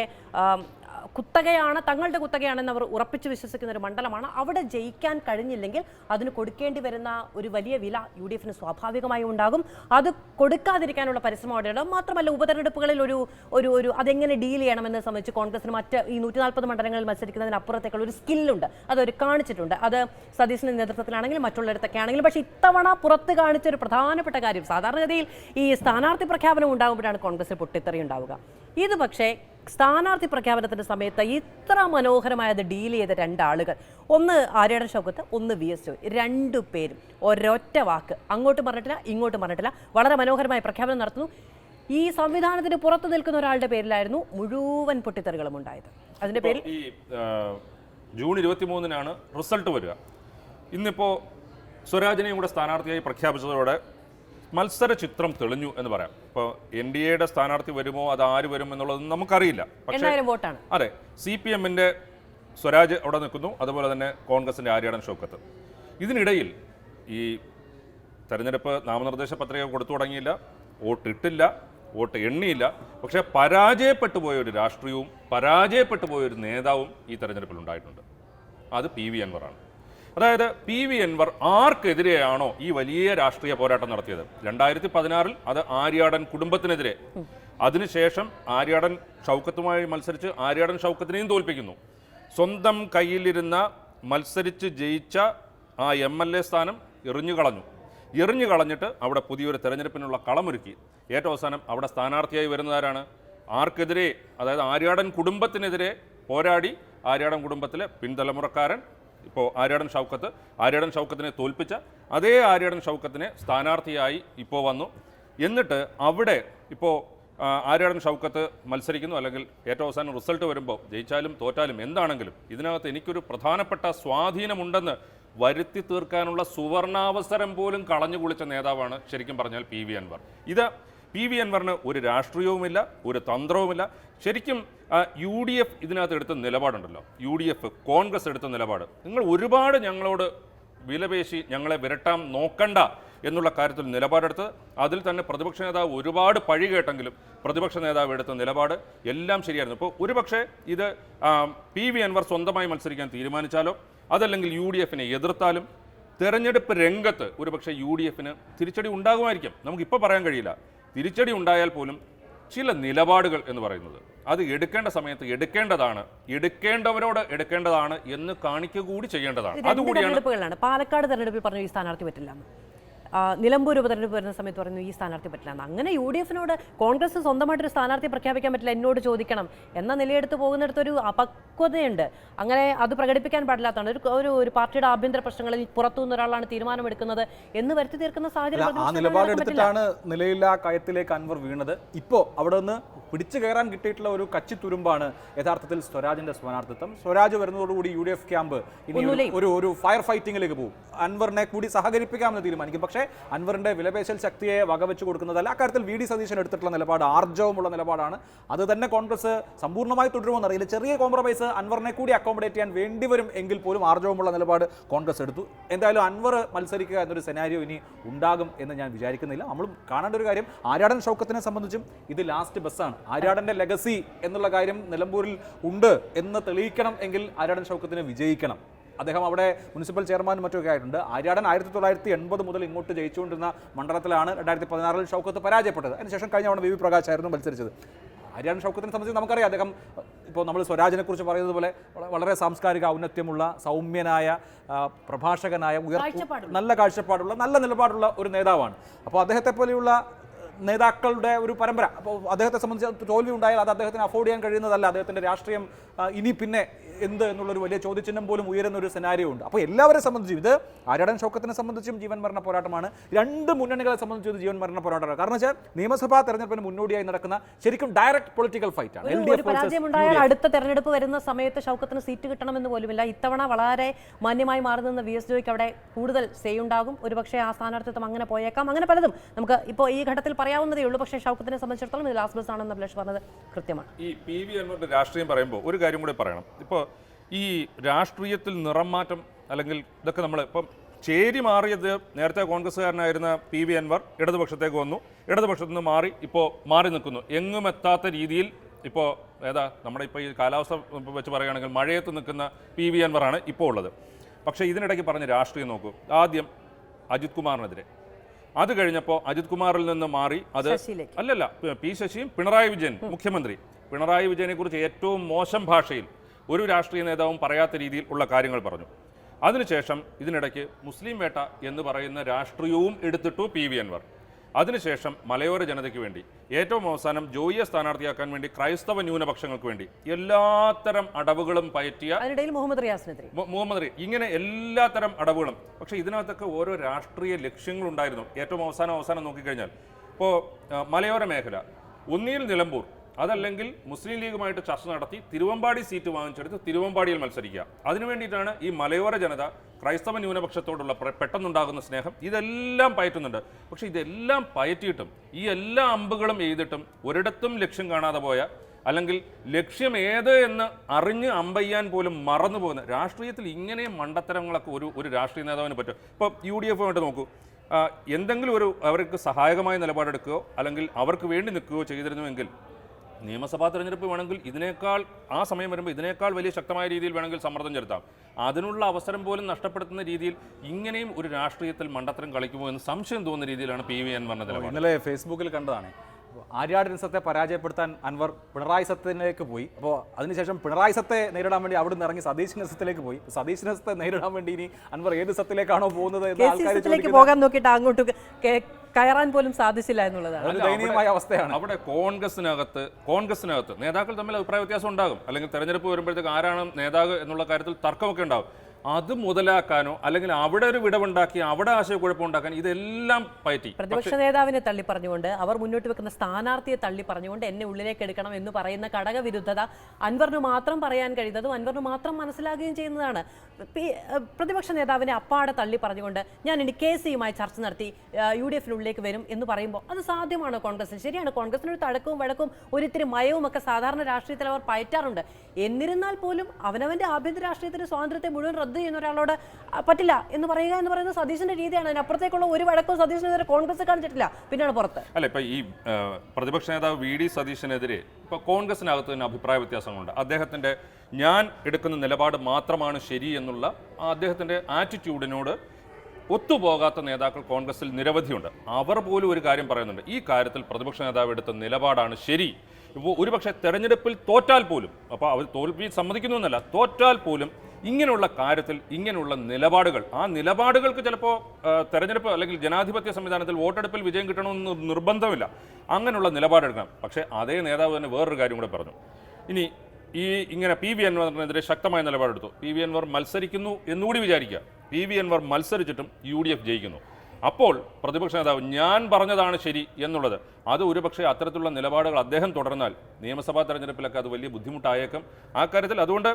കുത്തകയാണ് തങ്ങളുടെ കുത്തകയാണെന്ന് അവർ ഉറപ്പിച്ച് വിശ്വസിക്കുന്ന ഒരു മണ്ഡലമാണ്. അവിടെ ജയിക്കാൻ കഴിഞ്ഞില്ലെങ്കിൽ അതിന് കൊടുക്കേണ്ടി വരുന്ന ഒരു വലിയ വില യു ഡി എഫിന് സ്വാഭാവികമായും ഉണ്ടാകും. അത് കൊടുക്കാതിരിക്കാനുള്ള പരിശ്രമം അവിടെ ഉണ്ടാകും മാത്രമല്ല ഉപതെരഞ്ഞെടുപ്പുകളിൽ ഒരു ഒരു ഒരു അതെങ്ങനെ ഡീൽ ചെയ്യണമെന്ന് സംബന്ധിച്ച് കോൺഗ്രസിന് മറ്റ് ഈ നൂറ്റി നാൽപ്പത് മണ്ഡലങ്ങളിൽ മത്സരിക്കുന്നതിനപ്പുറത്തേക്കുള്ള ഒരു സ്കില്ലുണ്ട് അതൊരു കാണിച്ചിട്ടുണ്ട്. അത് സതീശിന്റെ നേതൃത്വത്തിലാണെങ്കിലും മറ്റുള്ളിടത്തൊക്കെ ആണെങ്കിലും. പക്ഷേ ഇത്തവണ പുറത്ത് കാണിച്ച ഒരു പ്രധാനപ്പെട്ട കാര്യം സാധാരണഗതിയിൽ ഈ സ്ഥാനാർത്ഥി പ്രഖ്യാപനം ഉണ്ടാകുമ്പോഴാണ് കോൺഗ്രസിൽ പൊട്ടിത്തെറി ഉണ്ടാവുക. ഇത് പക്ഷേ സ്ഥാനാർത്ഥി പ്രഖ്യാപനത്തിന്റെ സമയത്ത് ഇത്ര മനോഹരമായത് ഡീൽ ചെയ്ത രണ്ടാളുകൾ. ഒന്ന് ആര്യയുടെ ശോകത്ത് ഒന്ന് വി എസ് ജോയ്. രണ്ടു പേരും ഒരൊറ്റ വാക്ക്. അങ്ങോട്ടും പറഞ്ഞിട്ടില്ല ഇങ്ങോട്ടും പറഞ്ഞിട്ടില്ല. വളരെ മനോഹരമായ പ്രഖ്യാപനം നടത്തുന്നു. ഈ സംവിധാനത്തിന് പുറത്തു നിൽക്കുന്ന ഒരാളുടെ പേരിലായിരുന്നു മുഴുവൻ പൊട്ടിത്തെറികളും ഉണ്ടായത്. അതിന്റെ പേരിൽ ഈ ജൂൺ ഇരുപത്തി മൂന്നിനാണ് റിസൾട്ട് വരിക. ഇന്നിപ്പോൾ സ്വരാജിനെയും കൂടെ സ്ഥാനാർത്ഥിയായി പ്രഖ്യാപിച്ചതോടെ മത്സര ചിത്രം തെളിഞ്ഞു എന്ന് പറയാം. ഇപ്പോൾ എൻ ഡി എയുടെ സ്ഥാനാർത്ഥി വരുമോ അത് ആര് വരും എന്നുള്ളതൊന്നും നമുക്കറിയില്ല. പക്ഷേ അതെ സി പി എമ്മിന്റെ സ്വരാജ് അവിടെ നിൽക്കുന്നു. അതുപോലെ തന്നെ കോൺഗ്രസിന്റെ ആര്യാടൻ ഷൗക്കത്ത് ഇതിനിടയിൽ ഈ തെരഞ്ഞെടുപ്പ് നാമനിർദ്ദേശ പത്രിക കൊടുത്തു തുടങ്ങിയില്ല. വോട്ടിട്ടില്ല വോട്ട് എണ്ണിയില്ല. പക്ഷെ പരാജയപ്പെട്ടു പോയ ഒരു രാഷ്ട്രീയവും പരാജയപ്പെട്ടു പോയ ഒരു നേതാവും ഈ തെരഞ്ഞെടുപ്പിൽ ഉണ്ടായിട്ടുണ്ട്. അത് പി വി അൻവറാണ് അതായത് പി വി അൻവർ ആർക്കെതിരെയാണോ ഈ വലിയ രാഷ്ട്രീയ പോരാട്ടം നടത്തിയത്? രണ്ടായിരത്തി പതിനാറിൽ അത് ആര്യാടൻ കുടുംബത്തിനെതിരെ. അതിനുശേഷം ആര്യാടൻ ഷൗക്കത്തുമായി മത്സരിച്ച് ആര്യാടൻ ഷൗക്കത്തിനെയും തോൽപ്പിക്കുന്നു. സ്വന്തം കയ്യിലിരുന്ന മത്സരിച്ച് ജയിച്ച ആ എം എൽ എ സ്ഥാനം എറിഞ്ഞു കളഞ്ഞു. എറിഞ്ഞു കളഞ്ഞിട്ട് അവിടെ പുതിയൊരു തെരഞ്ഞെടുപ്പിനുള്ള കളമൊരുക്കി. ഏറ്റവും അവസാനം അവിടെ സ്ഥാനാർത്ഥിയായി വരുന്നതാരാണ്? ആർക്കെതിരെ അതായത് ആര്യാടൻ കുടുംബത്തിനെതിരെ പോരാടി ആര്യാടൻ കുടുംബത്തിലെ പിൻതലമുറക്കാരൻ ഇപ്പോൾ ആര്യാടൻ ഷൗക്കത്ത് ആര്യാടൻ ഷൗക്കത്തിനെ തോൽപ്പിച്ച അതേ ആര്യാടൻ ഷൗക്കത്തിനെ സ്ഥാനാർത്ഥിയായി ഇപ്പോൾ വന്നു. എന്നിട്ട് അവിടെ ഇപ്പോൾ ആര്യാടൻ ഷൗക്കത്ത് മത്സരിക്കുന്നു അല്ലെങ്കിൽ ഏറ്റവും അവസാനം റിസൾട്ട് വരുമ്പോൾ ജയിച്ചാലും തോറ്റാലും എന്താണെങ്കിലും ഇതിനകത്ത് എനിക്കൊരു പ്രധാനപ്പെട്ട സ്വാധീനമുണ്ടെന്ന് വരുത്തി തീർക്കാനുള്ള സുവർണാവസരം പോലും കളഞ്ഞു കുളിച്ച നേതാവാണ് ശരിക്കും പറഞ്ഞാൽ പി വി അൻവർ. ഇത് പി വി അൻവറിന് ഒരു രാഷ്ട്രീയവുമില്ല ഒരു തന്ത്രവുമില്ല. ശരിക്കും യു ഡി എഫ് ഇതിനകത്ത് എടുത്ത നിലപാടുണ്ടല്ലോ. യു ഡി എഫ് കോൺഗ്രസ് എടുത്ത നിലപാട്. നിങ്ങൾ ഒരുപാട് ഞങ്ങളോട് വിലപേശി ഞങ്ങളെ വിരട്ടാൻ നോക്കണ്ട എന്നുള്ള കാര്യത്തിൽ നിലപാടെടുത്ത് അതിൽ തന്നെ പ്രതിപക്ഷ നേതാവ് ഒരുപാട് പഴി കേട്ടെങ്കിലും പ്രതിപക്ഷ നേതാവ് എടുത്ത നിലപാട് എല്ലാം ശരിയായിരുന്നു. ഇപ്പോൾ ഒരുപക്ഷെ ഇത് പി വി അൻവർ സ്വന്തമായി മത്സരിക്കാൻ തീരുമാനിച്ചാലോ അതല്ലെങ്കിൽ യു ഡി എഫിനെ എതിർത്താലും തെരഞ്ഞെടുപ്പ് രംഗത്ത് ഒരുപക്ഷെ യു ഡി എഫിന് തിരിച്ചടി ഉണ്ടാകുമായിരിക്കും. നമുക്കിപ്പോൾ പറയാൻ കഴിയില്ല. തിരിച്ചടി ഉണ്ടായാൽ പോലും ചില നിലപാടുകൾ എന്ന് പറയുന്നത്. അത് എടുക്കേണ്ട സമയത്ത് എടുക്കേണ്ടതാണ്. എടുക്കേണ്ടവരോട് എടുക്കേണ്ടതാണ് എന്ന് കാണിക്കുക കൂടി ചെയ്യേണ്ടതാണ്. അതുകൂടിയാണ് പാലക്കാട് തെരഞ്ഞെടുപ്പിൽ പറഞ്ഞു ഈ സ്ഥാനാർത്ഥി പറ്റില്ല നിലമ്പൂർ ഉപതെരഞ്ഞെടുപ്പ് വരുന്ന സമയത്ത് പറഞ്ഞു ഈ സ്ഥാനാർത്ഥി പറ്റില്ല. അങ്ങനെ യു ഡി എഫിനോട് കോൺഗ്രസ് സ്വന്തമായിട്ടൊരു സ്ഥാനാർത്ഥി പ്രഖ്യാപിക്കാൻ പറ്റില്ല എന്നോട് ചോദിക്കണം എന്ന നിലയെടുത്ത് പോകുന്നിടത്തൊരു അപക്വതയുണ്ട്. അങ്ങനെ അത് പ്രകടിപ്പിക്കാൻ പാടില്ലാത്തതാണ്. ഒരു ഒരു ഒരു പാർട്ടിയുടെ ആഭ്യന്തര പ്രശ്നങ്ങളിൽ പുറത്തു ഒരാളാണ് തീരുമാനമെടുക്കുന്നത് എന്ന് വരുത്തി തീർക്കുന്ന സാഹചര്യം ആ നിലപാടെടുത്തിട്ടാണ് നിലയില്ലാ കയത്തിലേക്ക് അൻവർ വീണത്. ഇപ്പോൾ അവിടെ നിന്ന് പിടിച്ചു കയറാൻ കിട്ടിയിട്ടുള്ള ഒരു കച്ചി തുരുമ്പാണ് യഥാർത്ഥത്തിൽ സ്വരാജിന്റെ സ്ഥാനാർത്ഥിത്വം. സ്വരാജ് വരുന്നതോടുകൂടി യു ഡി എഫ് ക്യാമ്പ് ഇനി? ഒരു ഒരു ഫയർ ഫൈറ്റിംഗിലേക്ക് പോകും. അൻവറിനെ കൂടി സഹകരിപ്പിക്കാമെന്ന് തീരുമാനിക്കും. പക്ഷേ അൻവറിന്റെ വിലപേശൽ ശക്തിയെ വകവെച്ച് കൊടുക്കുന്നതല്ല. അക്കാര്യത്തിൽ വി ഡി സതീശൻ എടുത്തിട്ടുള്ള നിലപാട് ആർജവമുള്ള നിലപാടാണ്. അത് തന്നെ കോൺഗ്രസ് സമ്പൂർണമായി തുടരുമെന്ന് അറിയില്ല. ചെറിയ കോംപ്രമൈസ് അൻവറിനെ കൂടി അക്കോമഡേറ്റ് ചെയ്യാൻ വേണ്ടി വരും എങ്കിൽ പോലും ആർജവമുള്ള നിലപാട് കോൺഗ്രസ് എടുത്തു. എന്തായാലും അൻവർ മത്സരിക്കുക എന്നൊരു സെനാരിയോ ഇനി ഉണ്ടാകും എന്ന് ഞാൻ വിചാരിക്കുന്നില്ല. നമ്മൾ കാണേണ്ട ഒരു കാര്യം ആര്യാടൻ ഷൗക്കത്തിനെ സംബന്ധിച്ചും ഇത് ലാസ്റ്റ് ബസ്സാണ് ആര്യാടന്റെ ലെഗസി എന്നുള്ള കാര്യം നിലമ്പൂരിൽ ഉണ്ട് എന്ന് തെളിയിക്കണം എങ്കിൽ ആര്യാടൻ ഷൗക്കത്തിന് വിജയിക്കണം. അദ്ദേഹം അവിടെ മുനിസിപ്പൽ ചെയർമാനും മറ്റൊക്കെ ആയിട്ടുണ്ട്. ആര്യാടൻ ആയിരത്തി തൊള്ളായിരത്തി എൺപത് മുതൽ ഇങ്ങോട്ട് ജയിച്ചുകൊണ്ടിരുന്ന മണ്ഡലത്തിലാണ് രണ്ടായിരത്തി പതിനാറിൽ ഷൗക്കത്ത് പരാജയപ്പെട്ടത്. അതിനുശേഷം കഴിഞ്ഞ തവണ വി വി പ്രകാശ് ആയിരുന്നു മത്സരിച്ചത്. ആര്യാടൻ ഷൗക്കത്തിനെ സംബന്ധിച്ച് നമുക്കറിയാം അദ്ദേഹം ഇപ്പോൾ നമ്മൾ സ്വരാജിനെ കുറിച്ച് പറയുന്നത് പോലെ വളരെ സാംസ്കാരിക ഔന്നത്യമുള്ള സൗമ്യനായ പ്രഭാഷകനായ ഉയർ നല്ല കാഴ്ചപ്പാടുള്ള നല്ല നിലപാടുള്ള ഒരു നേതാവാണ്. അപ്പോൾ അദ്ദേഹത്തെ പോലെയുള്ള നേതാക്കളുടെ ഒരു പരമ്പര. അപ്പോൾ അദ്ദേഹത്തെ സംബന്ധിച്ച് തോൽവി ഉണ്ടായാൽ അത് അദ്ദേഹത്തിന് അഫോർഡ് ചെയ്യാൻ കഴിയുന്നതല്ല. അദ്ദേഹത്തിന്റെ രാഷ്ട്രീയം ഇനി പിന്നെ എന്ത് എന്നുള്ളൊരു വലിയ ചോദ്യചിഹ്നം പോലും ഉയരുന്ന ഒരു സെനാരിയോ ഉണ്ട്. അപ്പോൾ എല്ലാവരെ സംബന്ധിച്ചും ഇത് ആര്യാടൻ ഷോക്കത്തിനെ സംബന്ധിച്ചും ജീവൻ മരണ പോരാട്ടമാണ്. രണ്ട് മുന്നണികളെ സംബന്ധിച്ചും ഇത് ജീവൻ മരണ പോരാട്ടമാണ്. കാരണം വെച്ചാൽ നിയമസഭാ തെരഞ്ഞെടുപ്പിന് മുന്നോടിയായി നടക്കുന്ന ശരിക്കും ഡയറക്റ്റ് പൊളിറ്റിക്കൽ ഫൈറ്റ് ആണ്. അടുത്ത തെരഞ്ഞെടുപ്പ് വരുന്ന സമയത്ത് ഷൗക്കത്തിന് സീറ്റ് കിട്ടണമെന്ന് പോലുമില്ല. ഇത്തവണ വളരെ മാന്യമായി മാറി നിന്ന വി എസ് ജോയ്ക്ക് അവിടെ കൂടുതൽ സേ ഉണ്ടാകും. ഒരുപക്ഷെ ആ സ്ഥാനാർത്ഥിത്വം അങ്ങനെ പോയേക്കാം. അങ്ങനെ പലതും നമുക്ക് ഇപ്പോൾ ഈ ഘട്ടത്തിൽ പറയാവുന്നതേ ഉള്ളൂ. പക്ഷേ ഷൗക്കത്തിനെ സംബന്ധിച്ചിടത്തോളം ഇത് ലാസ്റ്റ് ബസ് ആണെന്ന് അഭിലാഷ് പറഞ്ഞത് കൃത്യമാണ്. ഈ പി വി അൻവറിന്റെ രാഷ്ട്രീയം പറയുമ്പോൾ ഒരു കാര്യം കൂടി പറയണം. ഇപ്പോൾ ഈ രാഷ്ട്രീയത്തിൽ നിറം മാറ്റം അല്ലെങ്കിൽ ഇതൊക്കെ നമ്മൾ ഇപ്പം ചേരി മാറിയത് നേരത്തെ കോൺഗ്രസ്സുകാരനായിരുന്ന പി വി അൻവർ ഇടതുപക്ഷത്തേക്ക് വന്നു. ഇടതുപക്ഷത്തു നിന്ന് മാറി ഇപ്പോൾ മാറി നിൽക്കുന്നു. എങ്ങും എത്താത്ത രീതിയിൽ ഇപ്പോൾ ഏതാ നമ്മുടെ ഇപ്പോൾ ഈ കാലാവസ്ഥ വെച്ച് പറയുകയാണെങ്കിൽ മഴയത്ത് നിൽക്കുന്ന പി വി അൻവറാണ് ഇപ്പോൾ ഉള്ളത്. പക്ഷേ ഇതിനിടയ്ക്ക് പറഞ്ഞ രാഷ്ട്രീയം നോക്കൂ. ആദ്യം അജിത് കുമാറിനെതിരെ. അത് കഴിഞ്ഞപ്പോൾ അജിത് കുമാറിൽ നിന്ന് മാറി അത്. അല്ലല്ല പി- പി ശശിയും പിണറായി വിജയൻ മുഖ്യമന്ത്രി. പിണറായി വിജയനെ കുറിച്ച് ഏറ്റവും മോശം ഭാഷയിൽ ഒരു രാഷ്ട്രീയ നേതാവും പറയാത്ത രീതിയിൽ ഉള്ള കാര്യങ്ങൾ പറഞ്ഞു. അതിനുശേഷം ഇതിനിടയ്ക്ക് മുസ്ലിം വേട്ട എന്ന് പറയുന്ന രാഷ്ട്രീയവും എടുത്തിട്ടു പി വി അൻവർ. അതിനുശേഷം മലയോര ജനതയ്ക്ക് വേണ്ടി ഏറ്റവും അവസാനം ജോയിയെ സ്ഥാനാർത്ഥിയാക്കാൻ വേണ്ടി ക്രൈസ്തവ ന്യൂനപക്ഷങ്ങൾക്ക് വേണ്ടി എല്ലാത്തരം അടവുകളും പയറ്റിയ മുഹമ്മദ് റിയാസിനെതിരെ മുഹമ്മദ് ഇങ്ങനെ എല്ലാത്തരം അടവുകളും. പക്ഷേ ഇതിനകത്തൊക്കെ ഓരോ രാഷ്ട്രീയ ലക്ഷ്യങ്ങളുണ്ടായിരുന്നു. ഏറ്റവും അവസാനം അവസാനം നോക്കിക്കഴിഞ്ഞാൽ ഇപ്പോൾ മലയോര മേഖല ഒന്നിയിൽ നിലമ്പൂർ അതല്ലെങ്കിൽ മുസ്ലിം ലീഗുമായിട്ട് ചർച്ച നടത്തി തിരുവമ്പാടി സീറ്റ് വാങ്ങിച്ചെടുത്ത് തിരുവമ്പാടിയിൽ മത്സരിക്കുക. അതിനു വേണ്ടിയിട്ടാണ് ഈ മലയോര ജനത ക്രൈസ്തവ ന്യൂനപക്ഷത്തോടുള്ള പെട്ടെന്നുണ്ടാകുന്ന സ്നേഹം. ഇതെല്ലാം പയറ്റുന്നുണ്ട്. പക്ഷേ ഇതെല്ലാം പയറ്റിയിട്ടും ഈ എല്ലാ അമ്പുകളും എഴുതിട്ടും ഒരിടത്തും ലക്ഷ്യം കാണാതെ പോയ അല്ലെങ്കിൽ ലക്ഷ്യം ഏത് എന്ന് അറിഞ്ഞ് അമ്പയ്യാൻ പോലും മറന്നു പോകുന്ന രാഷ്ട്രീയത്തിൽ ഇങ്ങനെ മണ്ടത്തരങ്ങളൊക്കെ ഒരു ഒരു രാഷ്ട്രീയ നേതാവിന് പറ്റും. ഇപ്പോൾ യു ഡി എഫുമായിട്ട് നോക്കൂ എന്തെങ്കിലും ഒരു അവർക്ക് സഹായകമായ നിലപാടെടുക്കുകയോ അല്ലെങ്കിൽ അവർക്ക് വേണ്ടി നിൽക്കുകയോ ചെയ്തിരുന്നുവെങ്കിൽ നിയമസഭാ തെരഞ്ഞെടുപ്പ് വേണമെങ്കിൽ ഇതിനേക്കാൾ ആ സമയം വരുമ്പോൾ ഇതിനേക്കാൾ വലിയ ശക്തമായ രീതിയിൽ വേണമെങ്കിൽ സമ്മർദ്ദം ചെലുത്താം. അതിനുള്ള അവസരം പോലും നഷ്ടപ്പെടുത്തുന്ന രീതിയിൽ ഇങ്ങനെയും ഒരു രാഷ്ട്രീയത്തിൽ മണ്ടത്തരം കളിക്കുമോ എന്ന് സംശയം തോന്നുന്ന രീതിയിലാണ് പി വി എൻ പറഞ്ഞത് ഇന്നലെ ഫേസ്ബുക്കിൽ കണ്ടതാണ്. ആര്യാടൻ രസത്തെ പരാജയപ്പെടുത്താൻ അൻവർ പിണറായി സത്തിലേക്ക് പോയി. അപ്പോൾ അതിനുശേഷം പിണറായി സത്തെ നേരിടാൻ വേണ്ടി അവിടുന്ന് ഇറങ്ങി സതീശ് നസത്തിലേക്ക് പോയി. സതീശ് നസത്തെ നേരിടാൻ വേണ്ടി ഇനി അൻവർ ഏത് സത്തിലേക്കാണോ പോകുന്നത് എന്ന് ആൾക്കാർ പോകാൻ നോക്കിയിട്ട് അങ്ങോട്ട് കയറാൻ പോലും സാധിച്ചില്ല എന്നുള്ളതാണ്. ദയനീയമായ അവസ്ഥയാണ്. അവിടെ കോൺഗ്രസിനകത്ത് കോൺഗ്രസിനകത്ത് നേതാക്കൾ തമ്മിൽ അഭിപ്രായ വ്യത്യാസം ഉണ്ടാകും. അല്ലെങ്കിൽ തെരഞ്ഞെടുപ്പ് വരുമ്പോഴത്തേക്ക് ആരാണ് നേതാവ് എന്നുള്ള കാര്യത്തിൽ തർക്കമൊക്കെ ഉണ്ടാകും. അത് മുതലാക്കാനോ അല്ലെങ്കിൽ അവിടെ ഒരു വിടവുണ്ടാക്കി അവിടെ ആശയക്കുഴപ്പം ഉണ്ടാക്കാൻ ഇതെല്ലാം പറ്റി പ്രതിപക്ഷ നേതാവിനെ തള്ളി പറഞ്ഞുകൊണ്ട് അവർ മുന്നോട്ട് വെക്കുന്ന സ്ഥാനാർത്ഥിയെ തള്ളി പറഞ്ഞുകൊണ്ട് എന്നെ ഉള്ളിലേക്ക് എടുക്കണം എന്ന് പറയുന്ന ഘടകവിരുദ്ധത അൻവറിന് മാത്രം പറയാൻ കഴിയുന്നതും അൻവറിന് മാത്രം മനസ്സിലാകുകയും ചെയ്യുന്നതാണ്. പ്രതിപക്ഷ നേതാവിനെ അപ്പാടെ തള്ളി പറഞ്ഞുകൊണ്ട് ഞാൻ ഇനി കെ സിയുമായി ചർച്ച നടത്തി യു ഡി എഫിനുള്ളിലേക്ക് വരും എന്ന് പറയുമ്പോൾ അത് സാധ്യമാണോ കോൺഗ്രസിന്? ശരിയാണ് കോൺഗ്രസിന് ഒരു തഴക്കവും വഴക്കവും ഒരിത്തിരി മയവും ഒക്കെ സാധാരണ രാഷ്ട്രീയത്തിൽ അവർ പയറ്റാറുണ്ട്. എന്നിരുന്നാൽ പോലും അവനവന്റെ ആഭ്യന്തര രാഷ്ട്രീയത്തിന്റെ സ്വാതന്ത്ര്യത്തെ മുഴുവൻ റദ്ദ് ചെയ്യുന്ന ഒരാളോട് പറ്റില്ല എന്ന് പറയുക എന്ന് പറയുന്ന സതീശന്റെ രീതിയാണ്. അതിനപ്പുറത്തേക്കുള്ള ഒരു വഴക്കും സതീശനെതിരെ കോൺഗ്രസ് കാണിച്ചിട്ടില്ല. പിന്നെയാണ് പുറത്ത്. അല്ല ഇപ്പൊ ഈ പ്രതിപക്ഷ നേതാവ് വി ഡി സതീശനെതിരെ ഇപ്പൊ കോൺഗ്രസിനകത്ത് തന്നെ അഭിപ്രായ വ്യത്യാസങ്ങളുണ്ട്. അദ്ദേഹത്തിന്റെ ഞാൻ എടുക്കുന്ന നിലപാട് മാത്രമാണ് ശരി എന്നുള്ള അദ്ദേഹത്തിന്റെ ആറ്റിറ്റ്യൂഡിനോട് ഒത്തുപോകാത്ത നേതാക്കൾ കോൺഗ്രസിൽ നിരവധിയുണ്ട്. അവർ പോലും ഒരു കാര്യം പറയുന്നുണ്ട്. ഈ കാര്യത്തിൽ പ്രതിപക്ഷ നേതാവ് എടുത്ത നിലപാടാണ് ശരി. ഇപ്പോൾ ഒരുപക്ഷെ തെരഞ്ഞെടുപ്പിൽ തോറ്റാൽ പോലും അപ്പോൾ അവർ തോൽവി സമ്മതിക്കുന്നു എന്നല്ല തോറ്റാൽ പോലും ഇങ്ങനെയുള്ള കാര്യത്തിൽ ഇങ്ങനെയുള്ള നിലപാടുകൾ ആ നിലപാടുകൾക്ക് ചിലപ്പോൾ തെരഞ്ഞെടുപ്പ് അല്ലെങ്കിൽ ജനാധിപത്യ സംവിധാനത്തിൽ വോട്ടെടുപ്പിൽ വിജയം കിട്ടണമെന്ന് നിർബന്ധമില്ല. അങ്ങനെയുള്ള നിലപാടെടുക്കണം പക്ഷേ അതേ നേതാവ് തന്നെ വേറൊരു കാര്യം കൂടെ പറഞ്ഞു. ഇനി ഈ ഇങ്ങനെ പി വി അൻവറിനെതിരെ ശക്തമായ നിലപാടെടുത്തു. പി വി അൻവർ മത്സരിക്കുന്നു എന്നുകൂടി വിചാരിക്കുക. പി വി അൻവർ മത്സരിച്ചിട്ടും യു ഡി എഫ് ജയിക്കുന്നു. അപ്പോൾ പ്രതിപക്ഷ നേതാവ് ഞാൻ പറഞ്ഞതാണ് ശരി എന്നുള്ളത്. അത് ഒരുപക്ഷെ അത്തരത്തിലുള്ള നിലപാടുകൾ അദ്ദേഹം തുടർന്നാൽ നിയമസഭാ തെരഞ്ഞെടുപ്പിലൊക്കെ അത് വലിയ ബുദ്ധിമുട്ടായേക്കും. ആ കാര്യത്തിൽ അതുകൊണ്ട്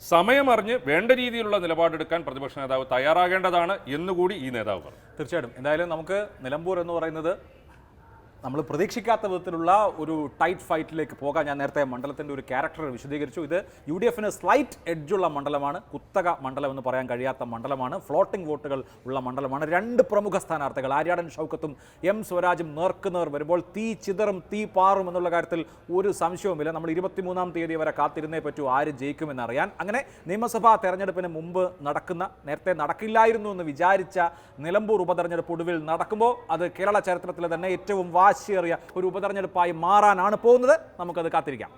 സമയമറിഞ്ഞ് വേണ്ട രീതിയിലുള്ള നിലപാടെടുക്കാൻ പ്രതിപക്ഷ നേതാവ് തയ്യാറാകേണ്ടതാണ് എന്നുകൂടി ഈ നേതാവ് പറഞ്ഞു. തീർച്ചയായിട്ടും. എന്തായാലും നമുക്ക് നിലമ്പൂർ എന്ന് പറയുന്നത് നമ്മൾ പ്രതീക്ഷിക്കാത്ത വിധത്തിലുള്ള ഒരു ടൈറ്റ് ഫൈറ്റിലേക്ക് പോകാൻ ഞാൻ നേരത്തെ മണ്ഡലത്തിന്റെ ഒരു ക്യാരക്ടർ വിശദീകരിച്ചു. ഇത് യു ഡി എഫിന് സ്ലൈറ്റ് എഡ്ജുള്ള മണ്ഡലമാണ് കുത്തക മണ്ഡലം എന്ന് പറയാൻ കഴിയാത്ത മണ്ഡലമാണ് ഫ്ലോട്ടിംഗ് വോട്ടുകൾ ഉള്ള മണ്ഡലമാണ്. രണ്ട് പ്രമുഖ സ്ഥാനാർത്ഥികൾ ആര്യാടൻ ഷൗക്കത്തും എം സ്വരാജും നേർക്കുനേർ വരുമ്പോൾ തീ ചിതറും തീ പാറും എന്നുള്ള കാര്യത്തിൽ ഒരു സംശയവുമില്ല. നമ്മൾ ഇരുപത്തിമൂന്നാം തീയതി വരെ കാത്തിരുന്നേ പറ്റൂ ആര് ജയിക്കുമെന്നറിയാൻ. അങ്ങനെ നിയമസഭാ തെരഞ്ഞെടുപ്പിന് മുമ്പ് നടക്കുന്ന നേരത്തെ നടക്കില്ലായിരുന്നു എന്ന് വിചാരിച്ച നിലമ്പൂർ ഉപതെരഞ്ഞെടുപ്പ് ഒടുവിൽ നടക്കുമ്പോൾ അത് കേരള ചരിത്രത്തിലെ തന്നെ ഏറ്റവും വാശിയേറിയ ഒരു ഉപതെരഞ്ഞെടുപ്പായി മാറാനാണ് പോകുന്നത്. നമുക്കത് കാത്തിരിക്കാം.